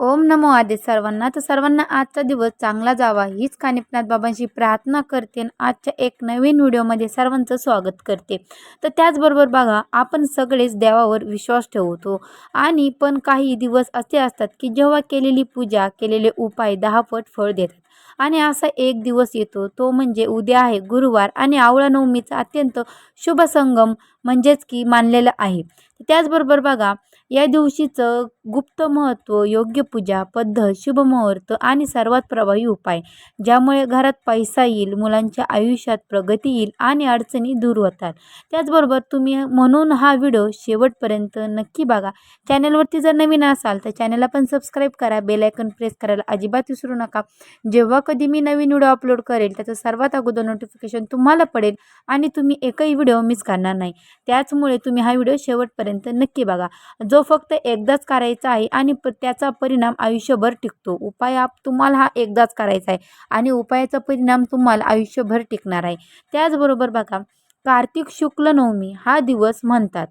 ओम नमो आदि सर्वांना. तर सर्वांना आजचा दिवस चांगला जावा. हीच कानिपनाथ बाबांशी प्रार्थना करते आणि आजच्या एक नवीन व्हिडिओमध्ये सर्वांचं स्वागत करते. तर त्याचबरोबर बघा आपण सगळेच देवावर विश्वास ठेवतो. आणि पण काही दिवस असे असतात की जेव्हा केलेली पूजा केलेले उपाय दहापट फळ देतात. आणि असा एक दिवस येतो तो म्हणजे उद्या आहे गुरुवार आणि आवळा नवमीचा अत्यंत शुभ संगम म्हणजेच की मानलेला आहे. त्याचबरोबर बघा या दिवशीचं गुप्त महत्त्व योग्य पूजा पद्धत शुभ मुहूर्त आणि सर्वात प्रभावी उपाय ज्यामुळे घरात पैसा येईल मुलांच्या आयुष्यात प्रगती येईल आणि अडचणी दूर होतात. त्याचबरोबर तुम्ही म्हणून हा व्हिडिओ शेवटपर्यंत नक्की बघा. चॅनलवरती जर नवीन असाल तर चॅनलला पण सबस्क्राईब करा बेलायकन प्रेस करायला अजिबात विसरू नका. जेव्हा कधी मी नवीन व्हिडिओ अपलोड करेल त्याचं सर्वात अगोदर नोटिफिकेशन तुम्हाला पडेल आणि तुम्ही एकही व्हिडिओ मिस करणार नाही. त्याचमुळे तुम्ही हा व्हिडिओ शेवटपर्यंत नक्की बघा. जो फक्त एकदाच करायचा आहे आणि त्याचा परिणाम आयुष्यभर टिकतो. उपाय आप तुम्हाला हा एकदाच करायचा आहे आणि उपायाचा परिणाम तुम्हाला आयुष्यभर टिकणार आहे. त्याचबरोबर बघा कार्तिक शुक्ल नवमी हा दिवस म्हणतात.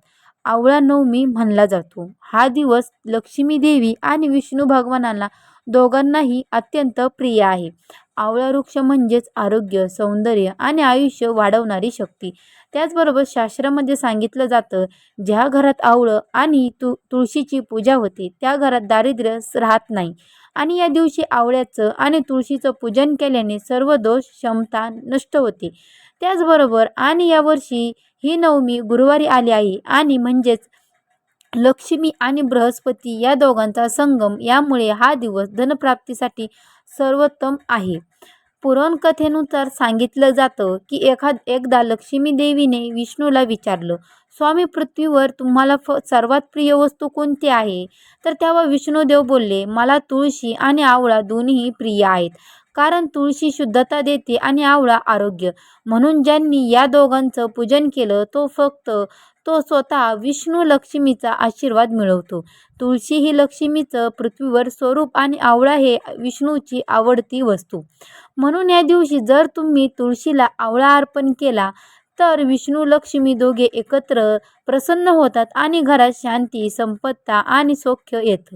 आवळा नवमी म्हणला जातो. हा दिवस लक्ष्मी देवी आणि विष्णू भगवानांना दोघांनाही अत्यंत प्रिय आहे. आवळा वृक्ष म्हणजेच आरोग्य सौंदर्य आणि आयुष्य वाढवणारी शक्ती. त्याचबरोबर शास्त्रामध्ये सांगितलं जातं ज्या घरात आवळं आणि तु तुळशीची पूजा होते त्या घरात दारिद्र्य राहत नाही. आणि या दिवशी आवळ्याचं आणि तुळशीचं पूजन केल्याने सर्व दोष क्षमता नष्ट होते. त्याचबरोबर आणि यावर्षी ही नवमी गुरुवारी आली आहे आणि म्हणजेच लक्ष्मी आणि बृहस्पती या दोघांचा संगम यामुळे हा दिवस धनप्राप्तीसाठी सर्वोत्तम आहे. पुराणकथेनुसार सांगितलं जातं की एखाद एकदा लक्ष्मी देवीने विष्णूला विचारलं स्वामी पृथ्वीवर तुम्हाला फ सर्वात प्रिय वस्तू कोणती आहे? तर तेव्हा विष्णूदेव बोलले मला तुळशी आणि आवळा दोन्ही प्रिय आहेत कारण तुळशी शुद्धता देते आणि आवळा आरोग्य. म्हणून ज्यांनी या दोघांचं पूजन केलं तो फक्त तो स्वतः विष्णू लक्ष्मीचा आशीर्वाद मिळवतो. तुळशी ही लक्ष्मीचं पृथ्वीवर स्वरूप आणि आवळा हे विष्णूची आवडती वस्तू. म्हणून या दिवशी जर तुम्ही तुळशीला आवळा अर्पण केला तर विष्णू लक्ष्मी दोघे एकत्र प्रसन्न होतात आणि घरात शांती संपत्ता आणि सौख्य येतं.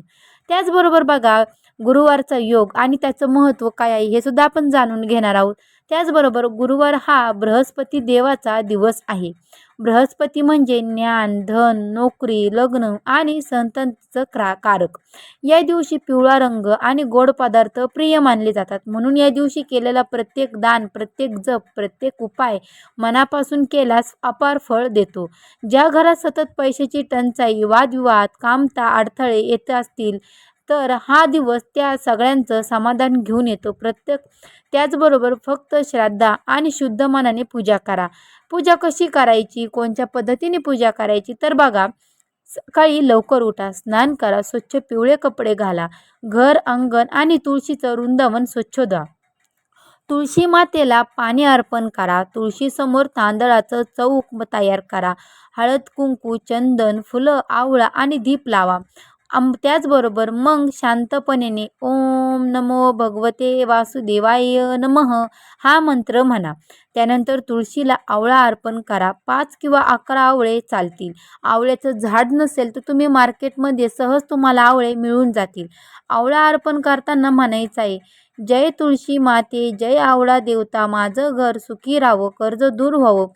त्याचबरोबर बघा गुरुवारचा योग आणि त्याचं महत्त्व काय आहे हे सुद्धा आपण जाणून घेणार आहोत. त्याचबरोबर गुरुवार हा बृहस्पती देवाचा दिवस आहे. बृहस्पती म्हणजे ज्ञान धन नोकरी लग्न आणि संतांचं क्रा कारक. या दिवशी पिवळा रंग आणि गोड पदार्थ प्रिय मानले जातात. म्हणून या दिवशी केलेला प्रत्येक दान प्रत्येक जप प्रत्येक उपाय मनापासून केल्यास अपार फळ देतो. ज्या घरात सतत पैशाची टंचाई वादविवाद कामता अडथळे येत असतील तर हा दिवस त्या सगळ्यांचं समाधान घेऊन येतो. प्रत्येक त्याचबरोबर फक्त श्रद्धा आणि शुद्ध मनाने पूजा करा. पूजा कशी करायची? कोणत्या पद्धतीने पूजा करायची? तर बघा सकाळी लवकर उठा स्नान करा स्वच्छ पिवळे कपडे घाला घर अंगण आणि तुळशीचं वृंदावन स्वच्छ द्या तुळशी मातेला पाणी अर्पण करा. तुळशीसमोर तांदळाचं चौक तयार करा. हळद कुंकू चंदन फुलं आवळा आणि दीप लावा. आम त्याचबरोबर मग शांतपणेने ओम नमो भगवते वासुदेवाय नमः हा मंत्र म्हणा. त्यानंतर तुळशीला आवळा अर्पण करा. पाच किंवा अकरा आवळे चालतील. आवळ्याचं झाड नसेल तर तुम्ही मार्केटमध्ये सहज तुम्हाला आवळे मिळून जातील. आवळा अर्पण करताना म्हणायचं आहे जय तुळशी माते जय आवळा देवता माझं घर सुखी राहावं कर्ज दूर व्हावं.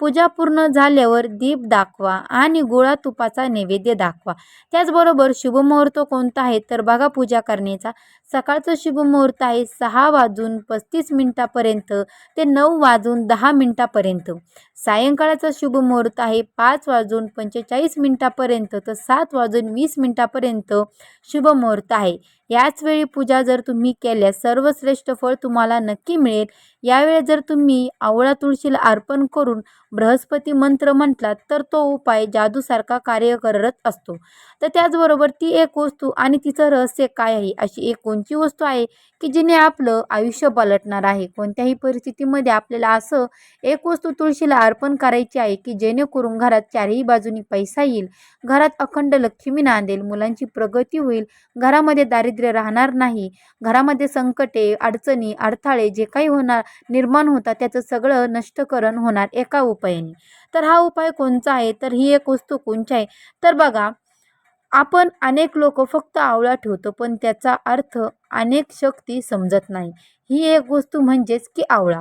पूजा पूर्ण झाल्यावर दीप दाखवा आणि गोळा तुपाचा नैवेद्य दाखवा. त्याचबरोबर शुभमुहूर्त कोणता आहे तर बघा पूजा करण्याचा. सकाळचं शुभमुहूर्त आहे सहा वाजून पस्तीस मिनटापर्यंत ते नऊ वाजून दहा मिनटापर्यंत. सायंकाळाचं शुभ मुहूर्त आहे पाच वाजून पंचेचाळीस मिनटापर्यंत तर सात वाजून वीस मिनटापर्यंत शुभमुहूर्त आहे. याच वेळी पूजा जर तुम्ही केल्यास सर्वश्रेष्ठ फळ तुम्हाला नक्की मिळेल. यावेळी जर तुम्ही आवळा तुळशीला अर्पण करून बृहस्पती मंत्र म्हटलात तर तो उपाय जादूसारखा कार्य करत असतो. तर त्याचबरोबर ती एक वस्तू आणि तिचं रहस्य काय आहे अशी एक कोणती वस्तू आहे की जिने आपलं आयुष्य पलटणार आहे? कोणत्याही परिस्थितीमध्ये आपल्याला असं एक वस्तू तुळशीला अर्पण करायची आहे की जेणेकरून घरात चारही बाजूनी पैसा येईल. घरात अखंड लक्ष्मी नांदेल. मुलांची प्रगती होईल. घरामध्ये दारिद्र्य राहणार नाही. घरामध्ये संकटे अडचणी अडथळे जे काही होणार निर्माण होतात त्याचं सगळं नष्टकरण होणार एका उपायाने. तर हा उपाय कोणचा आहे? तर ही एक वस्तू कोणची आहे? तर बघा आपण अनेक लोक फक्त आवळा ठेवतो पण त्याचा अर्थ अनेक शक्ती समजत नाही. ही एक वस्तू म्हणजेच की आवळा.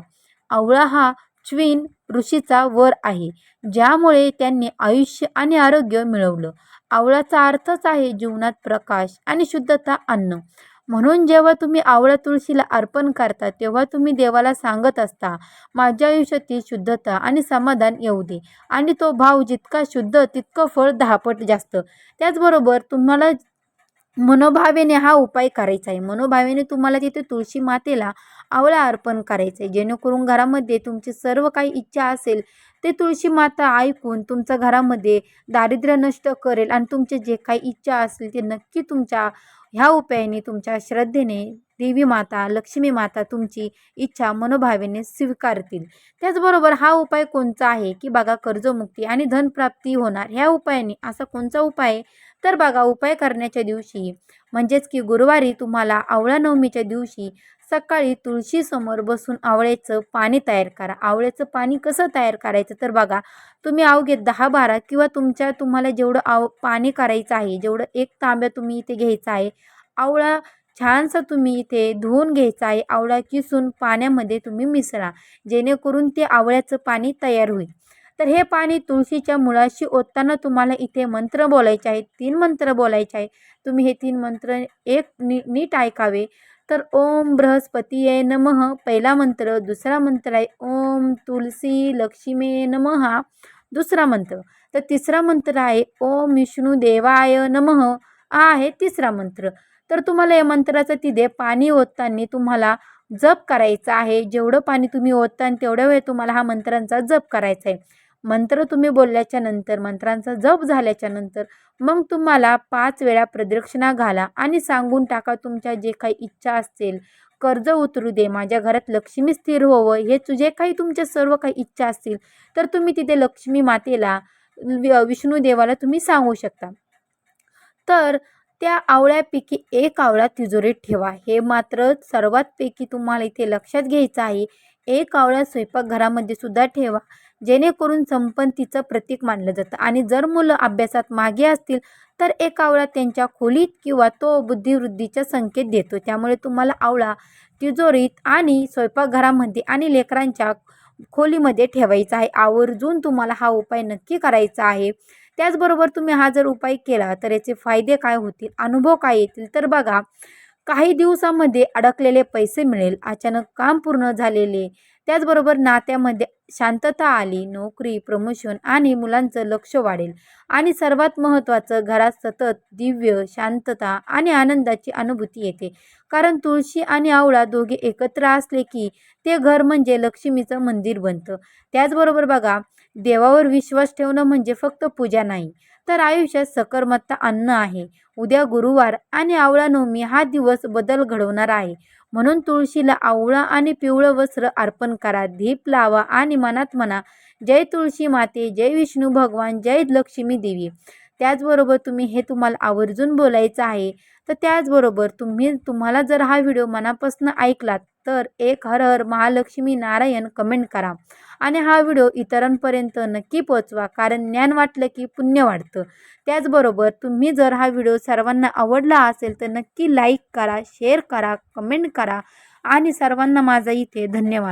आवळा हा अश्विन ऋषीचा वर आहे. ज्यामुळे त्यांनी आयुष्य आणि आरोग्य मिळवलं. आवळाचा अर्थच आहे जीवनात प्रकाश आणि शुद्धता अन्न. म्हणून जेव्हा तुम्ही आवळा तुळशीला अर्पण करता तेव्हा तुम्ही देवाला सांगत असता माझ्या आयुष्यातील शुद्धता आणि समाधान येऊ दे. आणि तो भाव जितका शुद्ध तितकं फळ दहापट जास्त. त्याचबरोबर तुम्हाला मनोभावेने हा उपाय करायचा आहे. मनोभावेने तुम्हाला तिथे तुळशी मातेला आवळा अर्पण करायचं आहे. जेणेकरून घरामध्ये तुमची सर्व काही इच्छा असेल ते तुळशी माता ऐकून तुमच्या घरामध्ये दारिद्र्य नष्ट करेल आणि तुमचे जे काही इच्छा असेल ते नक्की तुमच्या ह्या उपायाने तुमच्या श्रद्धेने देवी माता लक्ष्मी माता तुमची इच्छा मनोभावेने स्वीकारतील. त्याचबरोबर हा उपाय कोणचा आहे की बघा कर्जमुक्ती आणि धनप्राप्ती होणार ह्या उपायाने असा कोणचा उपाय? आहे तर बघा उपाय करण्याच्या दिवशी म्हणजेच की गुरुवारी तुम्हाला आवळा नवमीच्या दिवशी सकाळी तुळशीसमोर बसून आवळ्याचं पाणी तयार करा. आवळ्याचं पाणी कसं तयार करायचं? तर बघा तुम्ही अवघे दहा बारा किंवा तुमच्या तुम्हाला जेवढं आव पाणी करायचं आहे जेवढं एक तांब्या तुम्ही इथे घ्यायचं आहे आवळा छानसं तुम्ही इथे धुवून घ्यायचा आहे. आवळा किसून पाण्यामध्ये तुम्ही मिसळा. जेणेकरून ते आवळ्याचं पाणी तयार होईल. तर हे पाणी तुळशीच्या मुळाशी ओतताना तुम्हाला इथे मंत्र बोलायचे आहेत. तीन मंत्र बोलायचे आहे तुम्ही हे तीन मंत्र एक नी नीट ऐकावे. तर ओम बृहस्पतीये नमः. पहिला मंत्र दुसरा मंत्र आहे ओम तुलसी लक्ष्मी नमः. दुसरा मंत्र. तर तिसरा मंत्र आहे ओम विष्णू देवाय नमः. हा आहे तिसरा मंत्र. तर तुम्हाला या मंत्राचं तिथे पाणी ओतताना तुम्हाला जप करायचा आहे. जेवढं पाणी तुम्ही ओतता तेवढ्या वेळ तुम्हाला हा मंत्रांचा जप करायचा आहे. मंत्र तुम्ही बोलल्याच्या नंतर मंत्रांचा जप झाल्याच्यानंतर मग तुम्हाला पाच वेळा प्रदक्षिणा घाला आणि सांगून टाका तुमच्या जे काही इच्छा असतील कर्ज उतरू दे माझ्या घरात लक्ष्मी स्थिर होवं हे तुझे काही तुमच्या सर्व काही इच्छा असतील तर तुम्ही तिथे लक्ष्मी मातेला वि- विष्णू देवाला तुम्ही सांगू शकता. तर त्या आवळ्यापैकी एक आवळा तिजोरीत ठेवा. हे मात्र सर्वात पैकी तुम्हाला इथे लक्षात घ्यायचं आहे. एक आवळा स्वयंपाकघरामध्ये सुद्धा ठेवा. जेणेकरून संपत्तीचं प्रतीक मानलं जातं. आणि जर मुलं अभ्यासात मागे असतील तर एक आवळा त्यांच्या खोलीत किंवा तो बुद्धिवृद्धीचा संकेत देतो. त्यामुळे तुम्हाला आवळा तिजोरीत आणि स्वयंपाकघरामध्ये आणि लेकरांच्या खोलीमध्ये ठेवायचा आहे. आवर्जून तुम्हाला हा उपाय नक्की करायचा आहे. त्याचबरोबर तुम्ही हा जर उपाय केला तर याचे फायदे काय होतील? अनुभव काय येतील? तर बघा काही दिवसामध्ये अडकलेले पैसे मिळेल अचानक काम पूर्ण झालेले त्याचबरोबर नात्यामध्ये शांतता आली नोकरी प्रमोशन आणि मुलांचं लक्ष वाढेल. आणि सर्वात महत्त्वाचं घरात सतत दिव्य शांतता आणि आनंदाची अनुभूती येते. कारण तुळशी आणि आवळा दोघे एकत्र असले की ते घर म्हणजे लक्ष्मीचं मंदिर बनतं. त्याचबरोबर बघा देवावर विश्वास ठेवणं म्हणजे फक्त पूजा नाही तर आयुष्यात सकर्मत्ता अन्न आहे. उद्या गुरुवार आणि आवळा नवमी हा दिवस बदल घडवणार आहे. म्हणून तुळशीला आवळा आणि पिवळं वस्त्र अर्पण करा. दीप लावा आणि मनात म्हणा जय तुळशी माते जय विष्णू भगवान जय लक्ष्मी देवी. त्याचबरोबर तुम्ही हे तुम्हाला आवर्जून बोलायचं आहे. तर त्याचबरोबर तुम्ही तुम्हाला जर हा व्हिडिओ मनापासून ऐकलात तर एक हर हर महालक्ष्मी नारायण कमेंट करा. आणि हा व्हिडिओ इतरांपर्यंत नक्की पोचवा कारण ज्ञान वाटलं की पुण्य वाढतं त्याचबरोबर तुम्ही जर हा व्हिडिओ सर्वांना आवडला असेल तर नक्की लाईक करा शेअर करा कमेंट करा. आणि सर्वांना माझा इथे धन्यवाद.